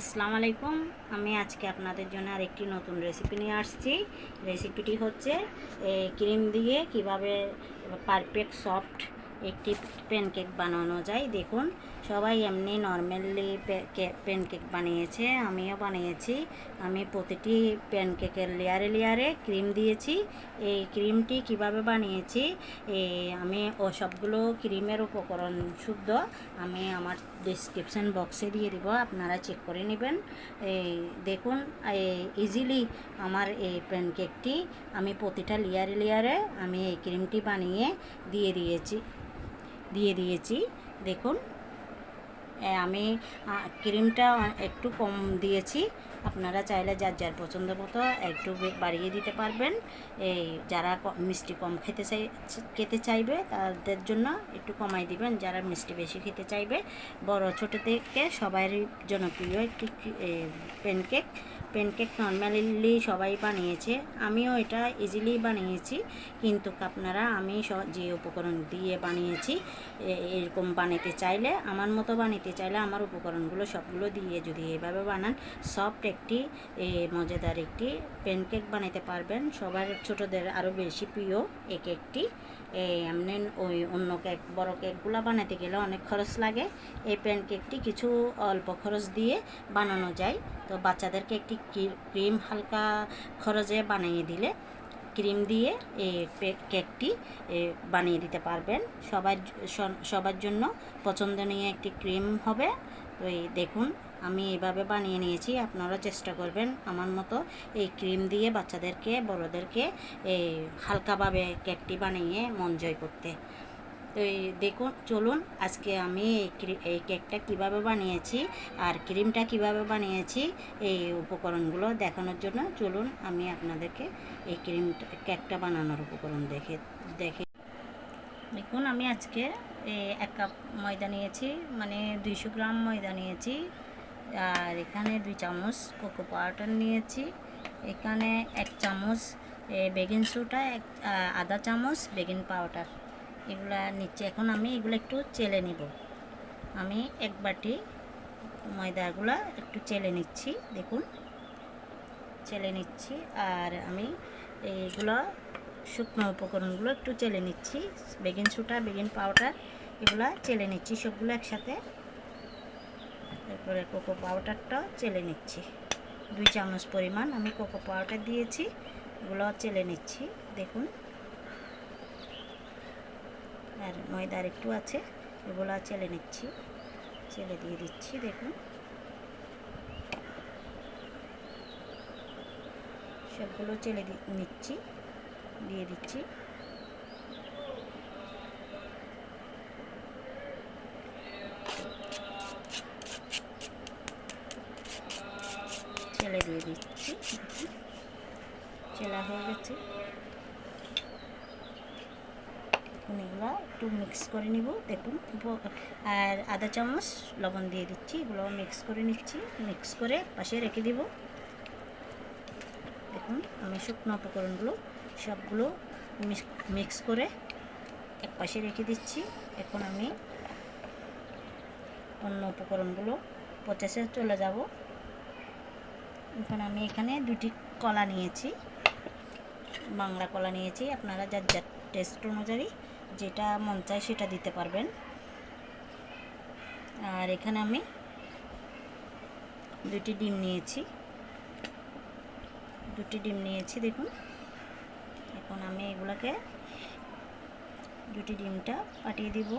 আসসালামু আলাইকুম। আমি আজকে আপনাদের জন্য আরেকটি নতুন রেসিপি নিয়ে আসছি। রেসিপিটি হচ্ছে ক্রিম দিয়ে কীভাবে পারফেক্ট সফট একটি প্যানকেক বানানো যায়। দেখুন সবাই এমনি নর্মালি প্যানকেক বানিয়েছে, আমিও বানিয়েছি। আমি প্রতিটি প্যানকেকের লেয়ারে লেয়ারে ক্রিম দিয়েছি। এই ক্রিমটি কীভাবে বানিয়েছি? আমি ও সবগুলো ক্রিমের উপকরণ শুদ্ধ আমি আমার ডিসক্রিপশান বক্সে দিয়ে দিব, আপনারা চেক করে নেবেন। এই দেখুন ইজিলি আমার এই প্যানকেকটি আমি প্রতিটা লেয়ারে লেয়ারে আমি এই ক্রিমটি বানিয়ে দিয়ে দিয়েছি দিয়ে দিয়েছি। দেখুন আমি ক্রিমটা একটু কম দিয়েছি। আপনারা চাইলে যার যার পছন্দ মতো একটু বাড়িয়ে দিতে পারবেন। এই, যারা মিষ্টি কম খেতে চাই, খেতে চাইবে, তাদের জন্য একটু কমাই দিবেন। যারা মিষ্টি বেশি খেতে চাইবে, বড় ছোটো থেকে সবারই জনপ্রিয় একটি প্যানকেক প্যানকেক নর্মালি সবাই বানিয়েছে। আমিও এটা ইজিলি বানিয়েছি। কিন্তু আপনারা, আমি যে উপকরণ দিয়ে বানিয়েছি এরকম বানাতে চাইলে, আমার মতো বানাতে চাইলে আমার উপকরণগুলো সবগুলো দিয়ে যদি এভাবে বানান সফট একটি মজাদার একটি প্যানকেক বানাতে পারবেন। সবার ছোটদের আরও বেশি প্রিয় এই এমনি ওই অন্য কেক, বড় কেকগুলো বানাতে গেলে অনেক খরচ লাগে। এই প্যান কেকটি কিছু অল্প খরচ দিয়ে বানানো যায়। তো বাচ্চাদেরকে একটি ক্রিম হালকা খরচে বানিয়ে দিলে ক্রিম দিয়ে এই কেকটি বানিয়ে দিতে পারবেন। সবার সবার জন্য পছন্দনীয় একটি ক্রিম হবে। তো এই দেখুন আমি এভাবে বানিয়ে নিয়েছি আপনারা চেষ্টা করবেন আমার মতো এই ক্রিম দিয়ে বাচ্চাদেরকে, বড়োদেরকে এই হালকাভাবে কেকটি বানিয়ে মন জয় করতে। তো এই দেখুন, চলুন আজকে আমি এই এই কেকটা কীভাবে বানিয়েছি আর ক্রিমটা কীভাবে বানিয়েছি, এই উপকরণগুলো দেখানোর জন্য চলুন আমি আপনাদেরকে এই ক্রিম, কেকটা বানানোর উপকরণ দেখে দেখে। দেখুন, আমি আজকে এক কাপ ময়দা নিয়েছি মানে দুইশো গ্রাম ময়দা নিয়েছি। আর এখানে দুই চামচ কোকো পাউডার নিয়েছি। এখানে এক চামচ বেকিং সোডা এক আধা চামচ বেকিং পাউডার এগুলা নিচ্ছি। এখন আমি এগুলো একটু চেলে নিব। আমি এক বাটি ময়দাগুলো একটু চেলে নিচ্ছি, দেখুন। চেলে নিচ্ছি আর আমি এইগুলো শুকনো উপকরণগুলো একটু চেলে নিচ্ছি। বেকিং সোডা বেকিং পাউডার এগুলো চেলে নিচ্ছি। সবগুলো একসাথে তারপরে কোকো পাউডারটাও চেলে নিচ্ছি। দুই চামচ পরিমাণ আমি কোকো পাউডার দিয়েছি, এগুলো চেলে নিচ্ছি, দেখুন। আর ময়দার একটু আছে, এগুলো চেলে নিচ্ছি, চেলে দিয়ে দিচ্ছি, দেখুন। সবগুলো চেলে নিচ্ছি, দিয়ে দিচ্ছি ছেলে দিয়ে দিচ্ছি দেখুন। চেলা হয়ে গেছে এখন এগুলো একটু মিক্স করে নিব, দেখুন। আর আধা চামচ, লবণ দিয়ে দিচ্ছি, এগুলো মিক্স করে নিচ্ছি। মিক্স করে পাশে রেখে দিব। দেখুন, আমি শুকনো উপকরণগুলো সবগুলো মিক্স করে এক পাশে রেখে দিচ্ছি। এখন আমি অন্য উপকরণগুলো প্রসেসে চলে যাব। এখন আমি এখানে দুটি কলা নিয়েছি। বাংলা কলা নিয়েছি। আপনারা যার যার টেস্ট অনুযায়ী যেটা মন চায় সেটা দিতে পারবেন। আর এখানে আমি দুটি ডিম নিয়েছি। দুটি ডিম নিয়েছি, দেখুন। এখন আমি এগুলোকে দুটি ডিমটা পাঠিয়ে দিব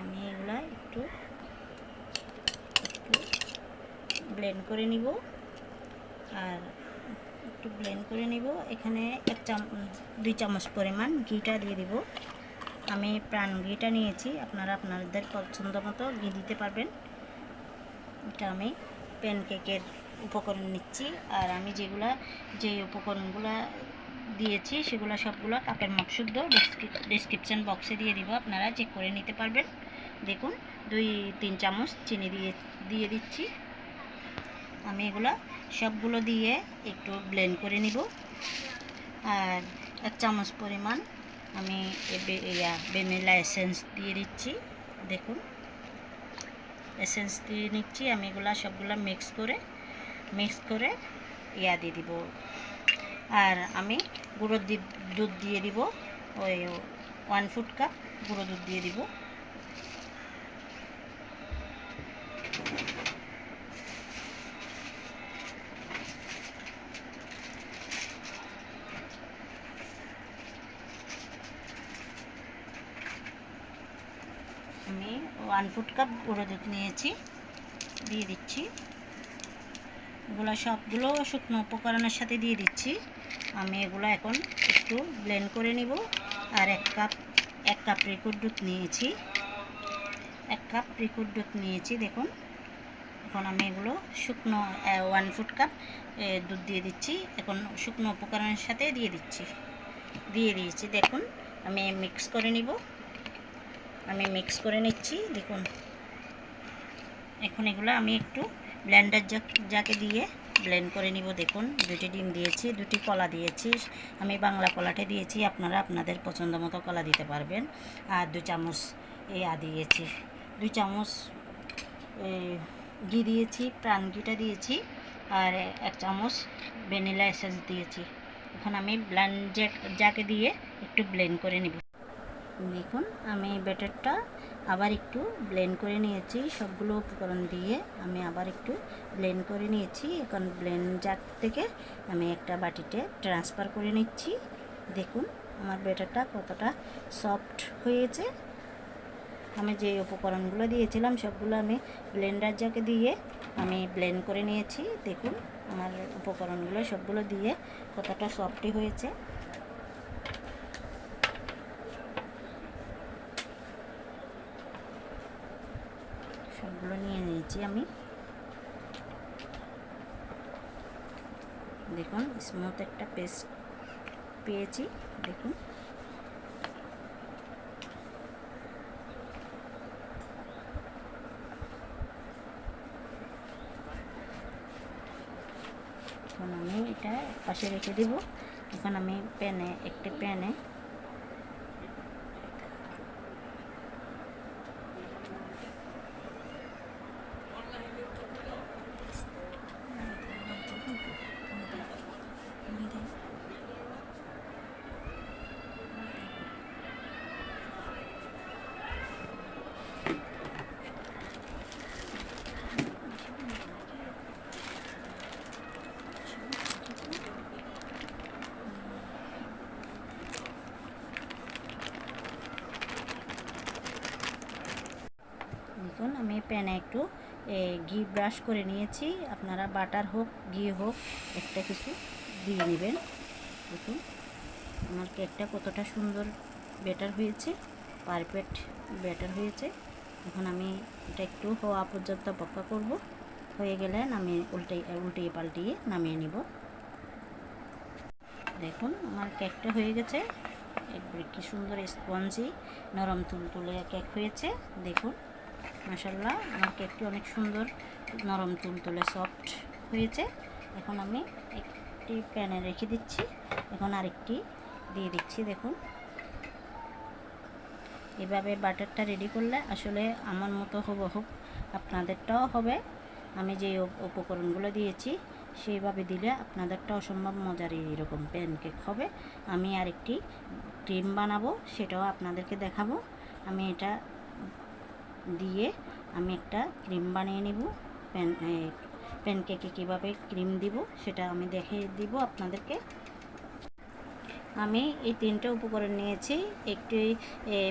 আমি এগুলা একটু একটু ব্লেন্ড করে নিব। আর একটু ব্লেন্ড করে নিব। এখানে এক চাম, দুই চামচ পরিমাণ ঘিটা দিয়ে দিব। আমি প্রাণ ঘিটা নিয়েছি। আপনারা আপনাদের পছন্দ মতো ঘি দিতে পারবেন। এটা আমি প্যানকেকের উপকরণ নিচ্ছি। আর আমি যেগুলা যে উপকরণগুলা দিয়েছি, সেগুলো সবগুলো কাপের মাপ শুদ্ধ ডিসক্রিপশান বক্সে দিয়ে দিব। আপনারা চেক করে নিতে পারবেন। দেখুন, দুই, তিন চামচ চিনি দিয়ে দিয়ে দিচ্ছি। আমি এগুলো সবগুলো দিয়ে একটু ব্লেন্ড করে নিব। আর এক চামচ পরিমাণ আমি ইয়া ভ্যানিলা এসেন্স দিয়ে দিচ্ছি, দেখুন। এসেন্স দিয়ে নিচ্ছি, আমি এগুলো সবগুলো মিক্স করে মিক্স করে ইয়া দিয়ে দিব। আর আমি গুঁড়ো দুধ দিয়ে দিব, ওই ওয়ান ফুট কাপ গুঁড়ো দুধ দিয়ে দিব আমি ওয়ান ফুট কাপ গুঁড়ো দুধ নিয়েছি, দিয়ে দিচ্ছি। এগুলো সবগুলো শুকনো উপকরণের সাথে দিয়ে দিচ্ছি। আমি এগুলো এখন একটু ব্লেন্ড করে নিব। আর এক কাপ এক কাপ রিকুড দুধ নিয়েছি। এক কাপ রিকুড দুধ নিয়েছি, দেখুন। এখন আমি এগুলো শুকনো ওয়ান ফুট কাপ দুধ দিয়ে দিচ্ছি। এখন শুকনো উপকরণের সাথে দিয়ে দিচ্ছি। দিয়ে দিয়েছি, দেখুন। আমি মিক্স করে নিব। আমি মিক্স করে নিচ্ছি, দেখুন। এখন এগুলো আমি একটু ব্লেন্ডার যাকে দিয়ে ব্লেন্ড করে নিব, দেখুন। দুটি ডিম দিয়েছি, দুটি কলা দিয়েছি, আমি বাংলা কলাটে দিয়েছি, আপনারা আপনাদের পছন্দ মতো কলা দিতে পারবেন। আর দু চামচ আ দিয়েছি। দু চামচ ঘি দিয়েছি, প্রাণ ঘিটা দিয়েছি, আর এক চামচ ভ্যানিলা এসেন্স দিয়েছি। এখন আমি ব্লেন্ড যাকে দিয়ে একটু ব্লেন্ড করে নিব। দেখুন, আমি ব্যাটারটা আবার একটু ব্লেন্ড করে নিয়েছি। সবগুলো উপকরণ দিয়ে আমি আবার একটু ব্লেন্ড করে নিয়েছি। এখন ব্লেন্ড জার থেকে আমি একটা বাটিতে ট্রান্সফার করে নিচ্ছি। দেখুন, আমার ব্যাটারটা কতটা সফট হয়েছে। আমি যে উপকরণগুলো দিয়েছিলাম, সবগুলো আমি ব্লেন্ডার জাকে দিয়ে আমি ব্লেন্ড করে নিয়েছি। দেখুন, আমার উপকরণগুলো সবগুলো দিয়ে কতটা সফটই হয়েছে। সবগুলো নিয়ে নিয়েছি আমি দেখুন স্মুথ একটা পেস্ট পেয়েছি দেখুন এখন আমি এটা পাশে রেখে দেব এখন আমি প্যানে একটা প্যানে দেখুন আমি প্যানে একটু ঘি ব্রাশ করে নিয়েছি। আপনারা বাটার হোক, ঘি হোক, একটা কিছু দিয়ে নেবেন দেখুন, আমার কেকটা কতটা সুন্দর বেটার হয়েছে পারফেক্ট বেটার হয়েছে। এখন আমি এটা একটু হওয়া পর্যন্ত অপেক্ষা করব। হয়ে গেলে নামিয়ে, উল্টে উল্টিয়ে পাল্টিয়ে নামিয়ে নিব। দেখুন, আমার কেকটা হয়ে গেছে। কি সুন্দর স্পঞ্জি, নরম তুলতুলে কেক হয়েছে। দেখুন মাসাল্লাহ আমার কেকটি অনেক সুন্দর, নরম তুলতুলে সফট হয়েছে। এখন আমি একটি প্যানে রেখে দিচ্ছি। এখন আরেকটি দিয়ে দিচ্ছি, দেখুন। এভাবে বাটারটা রেডি করলে আসলে আমার মতো হব হোক আপনাদেরটাও হবে। আমি যে উপকরণগুলো দিয়েছি, সেইভাবে দিলে আপনাদেরটা অসম্ভব মজার এরকম প্যানকেক হবে। আমি আরেকটি ক্রিম বানাবো, সেটাও আপনাদেরকে দেখাবো। আমি এটা দিয়ে আমি একটা ক্রিম বানিয়ে নিব। প্যান প্যানকেকে কীভাবে ক্রিম দিব সেটা আমি দেখে দিব আপনাদেরকে। আমি এই তিনটে উপকরণ নিয়েছি। একটি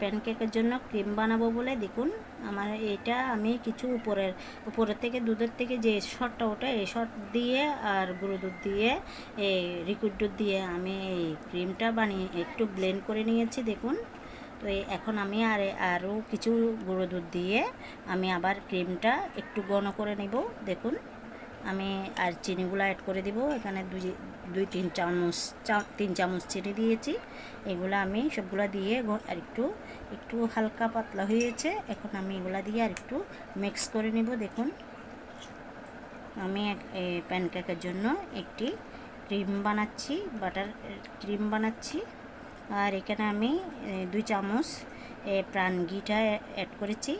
প্যানকেকের জন্য ক্রিম বানাবো বলে। দেখুন, আমার এটা আমি কিছু উপরের উপরের থেকে দুধের থেকে যে শটটা ওটা এই শট দিয়ে আর গুঁড়ো দুধ দিয়ে, এই লিকুইড দুধ দিয়ে আমি ক্রিমটা বানিয়ে একটু ব্লেন্ড করে নিয়েছি। দেখুন। তো এখন আমি আর আরও কিছু গুঁড়ো দুধ দিয়ে আমি আবার ক্রিমটা একটু ঘন করে নেব। দেখুন, আমি আর চিনিগুলো অ্যাড করে দিব। এখানে দুই দুই, তিন চামচ তিন চামচ চিনি দিয়েছি। এগুলো আমি সবগুলো দিয়ে আর একটু একটু হালকা পাতলা হয়েছে। এখন আমি এগুলা দিয়ে আর একটু মিক্স করে নিব। দেখুন, আমি এক প্যানকেকের জন্য একটি ক্রিম বানাচ্ছি বাটার ক্রিম বানাচ্ছি। আর এখানে আমি দুই চামচ প্রাণ ঘিটা অ্যাড করেছি।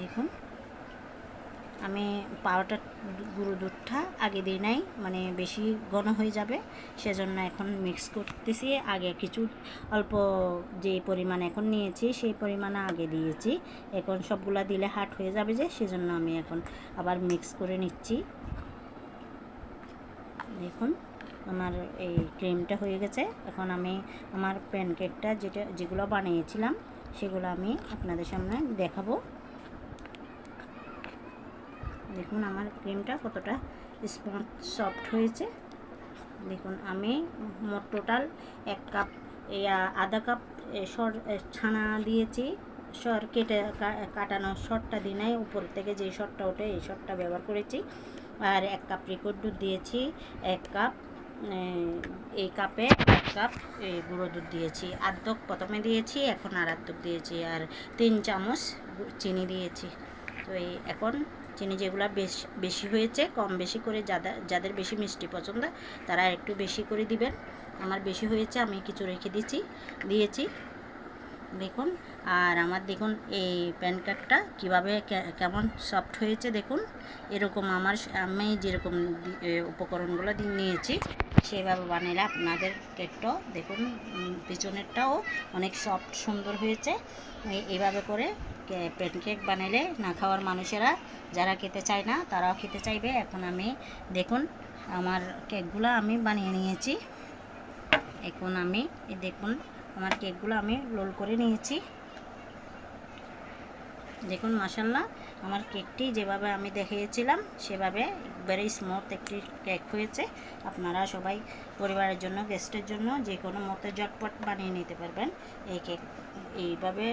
দেখুন, আমি পাউডার গুঁড়ো দুধটা আগে দিই নাই মানে বেশি ঘন হয়ে যাবে, সেজন্য এখন মিক্স করতেছি। আগে কিছু অল্প যে পরিমাণ এখন নিয়েছি, সেই পরিমাণে আগে দিয়েছি। এখন সবগুলা দিলে হাট হয়ে যাবে যে, সেজন্য আমি এখন আবার মিক্স করে নিচ্ছি। দেখুন আমার এই ক্রিমটা হয়ে গেছে। এখন আমি আমার প্যানকেকটা যেটা, যেগুলো বানিয়েছিলাম, সেগুলো আমি আপনাদের সামনে দেখাবো। দেখুন আমার ক্রিমটা কতটা স্পঞ্জ, সফট হয়েছে। দেখুন আমি মোট টোটাল এক কাপ আধা কাপ সর ছানা দিয়েছি। সর কেটে কাটানো শরটা দিই নাই, উপর থেকে যে শরটা ওঠে, এই শরটা ব্যবহার করেছি। আর এক কাপ রিকোড দুধ দিয়েছি, এক কাপ এই কাপে এক কাপ এই গুঁড়ো দুধ দিয়েছি আর্ধক প্রথমে দিয়েছি, এখন আর আর্ধক দিয়েছি, আর তিন চামচ চিনি দিয়েছি। তো এই এখন চিনি যেগুলো বেশ, বেশি হয়েছে, কম বেশি করে যাদের যাদের বেশি মিষ্টি পছন্দ, তারা একটু বেশি করে দিবেন। আমার বেশি হয়েছে, আমি কিছু রেখে দিয়েছি দিয়েছি। দেখুন, আর আমার দেখুন, এই প্যান কার্ডটা কীভাবে কেমন সফট হয়েছে, দেখুন। এরকম আমার, আমি যেরকম উপকরণগুলো নিয়েছি। সেভাবে বানালে আপনাদের কেকটাও দেখুন পিছনেরটাও অনেক সফট সুন্দর হয়েছে। এইভাবে করে প্যানকেক বানালে না খাওয়ার মানুষেরা যারা খেতে চায় না, তারাও খেতে চাইবে। এখন আমি দেখুন, আমার কেকগুলো আমি বানিয়ে নিয়েছি। এখন আমি দেখুন, আমার কেকগুলো আমি রোল করে নিয়েছি। দেখুন মাসাল্লাহ আমার কেকটি যেভাবে আমি দেখিয়েছিলাম, সেভাবে একবারে স্মুথ একটি কেক হয়েছে। আপনারা সবাই পরিবারের জন্য গেস্টের জন্য যে কোনো মতে ঝটপট বানিয়ে নিতে পারবেন এই কেক এইভাবে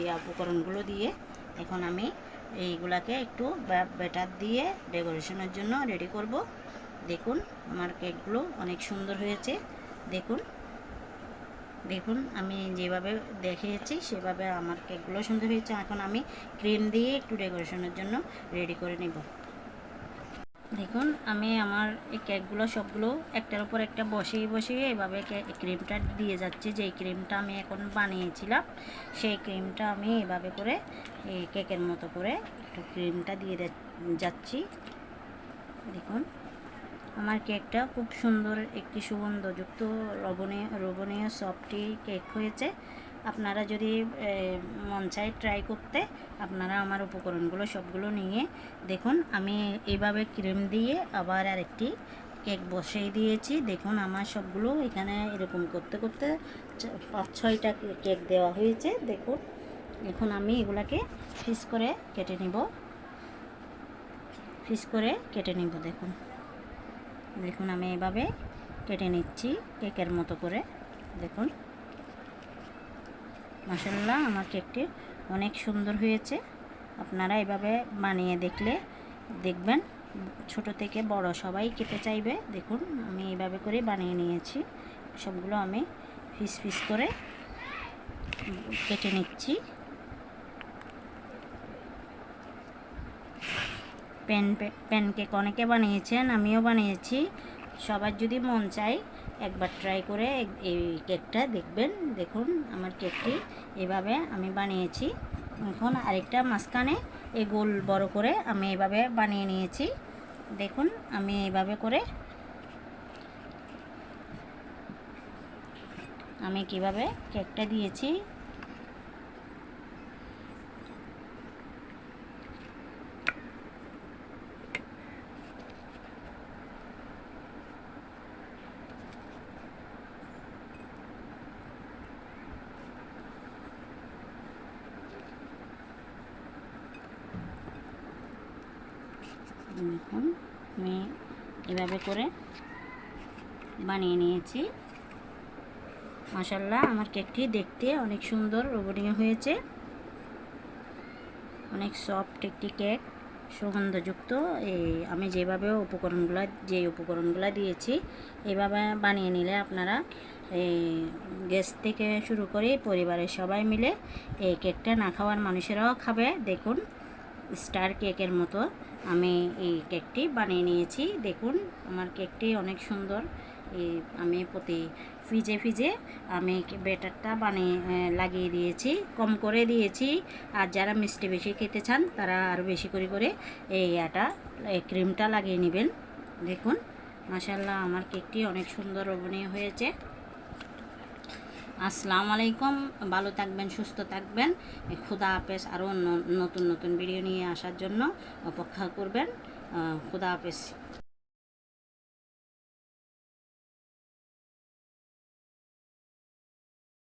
এই উপকরণগুলো দিয়ে এখন আমি এইগুলাকে একটু ব্যাটার দিয়ে ডেকোরেশনের জন্য রেডি করব। দেখুন, আমার কেকগুলো অনেক সুন্দর হয়েছে। দেখুন। দেখুন, আমি যেভাবে দেখিয়েছি সেভাবে আমার কেকগুলো সুন্দর হয়েছে। এখন আমি ক্রিম দিয়ে একটু ডেকোরেশনের জন্য রেডি করে নেব। দেখুন, আমি আমার এই কেকগুলো সবগুলো একটার উপর একটা বসিয়ে বসিয়ে এভাবে ক্রিমটা দিয়ে যাচ্ছি। যেই ক্রিমটা আমি এখন বানিয়েছিলাম, সেই ক্রিমটা আমি এভাবে করে এই কেকের মতো করে একটু ক্রিমটা দিয়ে যাচ্ছি। দেখুন। আমার কেকটা খুব সুন্দর একটি সুগন্ধযুক্ত লবণীয় লবণীয় সফটি কেক হয়েছে। আপনারা যদি মন চায় ট্রাই করতে, আপনারা আমার উপকরণগুলো সবগুলো নিয়ে দেখুন, আমি এইভাবে ক্রিম দিয়ে আবার আরেকটি কেক বসিয়ে দিয়েছি। দেখুন, আমার সবগুলো এখানে এরকম করতে করতে পাঁচ ছয়টা কেক দেওয়া হয়েছে। দেখুন, এখন আমি এগুলাকে ফিস করে কেটে নিব। ফিস করে কেটে নিব, দেখুন। দেখুন, আমি এভাবে কেটে নিচ্ছি কেকের মতো করে। দেখুন। মাসাল্লাহ আমার কেকটি অনেক সুন্দর হয়েছে। আপনারা এভাবে বানিয়ে দেখলে দেখবেন, ছোট থেকে বড় সবাই খেতে চাইবে। দেখুন, আমি এইভাবে করে বানিয়ে নিয়েছি। সবগুলো আমি ফিস ফিস করে কেটে নিচ্ছি। প্যান প্যানকেক অনেকে বানিয়েছেন, আমিও বানিয়েছি। সবার যদি মন চায়, একবার ট্রাই করে এই- কেকটা দেখবেন। দেখুন আমার কেকটি এভাবে আমি বানিয়েছি। এখন আরেকটা মাঝখানে এই গোল বড় করে আমি এভাবে বানিয়ে নিয়েছি। দেখুন আমি এইভাবে করে আমি কীভাবে কেকটা দিয়েছি দেখুন আমি এভাবে করে বানিয়ে নিয়েছি। মাসাল্লাহ আমার কেকটি দেখতে অনেক সুন্দর লোভনীয় হয়েছে। অনেক সফট একটি কেক, সুগন্ধযুক্ত। এই, আমি যেভাবে উপকরণগুলো যে উপকরণগুলো দিয়েছি, এভাবে বানিয়ে নিলে আপনারা এই গ্যাস থেকে শুরু করে পরিবারের সবাই মিলে এই কেকটা না খাওয়ার মানুষেরাও খাবে। দেখুন স্টার কেকের মতো। আমি এই কেকটি বানিয়ে নিয়েছি। দেখুন, আমার কেকটি অনেক সুন্দর। এই আমি প্রতি ফ্রিজে ফ্রিজে আমি ব্যাটারটা বানিয়ে লাগিয়ে দিয়েছি, কম করে দিয়েছি। আর যারা মিষ্টি বেশি খেতে চান, তারা আরও বেশি করে করে এই আটা এই ক্রিমটা লাগিয়ে নেবেন। দেখুন মাসাল্লাহ আমার কেকটি অনেক সুন্দর অভিনয় হয়েছে। আসসালামু আলাইকুম ভালো থাকবেন, সুস্থ থাকবেন। খুদা হাফেজ আরও নতুন নতুন ভিডিও নিয়ে আসার জন্য অপেক্ষা করবেন। খুদা হাফেজ।